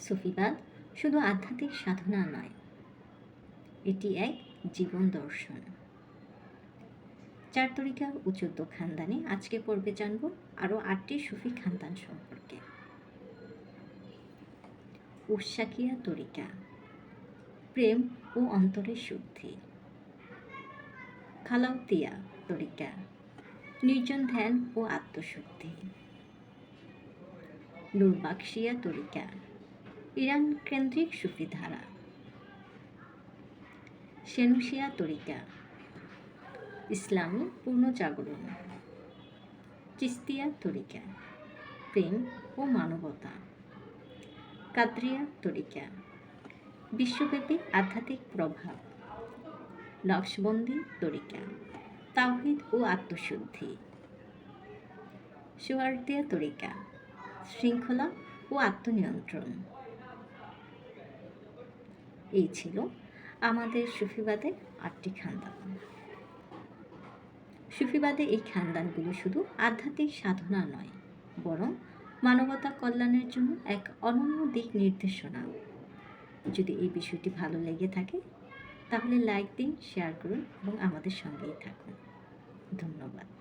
সুফিবাদ শুধু আধ্যাত্মিক সাধনা নয়, এটি এক জীবন দর্শন। চার তরিকা ও খানদানে আজকে পর্বে জানব আরও আটটি সুফি খানদান সম্পর্কে। উৎসাকিয়া তরিকা, প্রেম ও অন্তরের শুদ্ধি। খালাউতিয়া তরিকা, নির্জন ধ্যান ও আত্মশুদ্ধি। নুরবাক্সিয়া তরিকা ইরান কেন্দ্রিক সুফি ধারা সেনুসিয়া তরিকা। ইসলামী পূর্ণজাগরণ চিস্তিয়া তরিকা। প্রেম ও মানবতা। কাদ্রিয়া তরিকা। বিশ্বব্যাপী আধ্যাত্মিক প্রভাব। নকশবন্দি তরিকা। তাওহিদ ও আত্মশুদ্ধি। সুয়ার্দিয়া তরিকা। শৃঙ্খলা ও আত্মনিয়ন্ত্রণ। এই ছিল আমাদের সুফিবাদের আটটি খানদান। সুফিবাদে এই খানদানগুলো শুধু আধ্যাত্মিক সাধনা নয়, বরং মানবতা কল্যাণের জন্য এক অনন্য দিক নির্দেশনা। যদি এই বিষয়টি ভালো লেগে থাকে, তাহলে লাইক দিন, শেয়ার করুন এবং আমাদের সঙ্গেই থাকুন। ধন্যবাদ।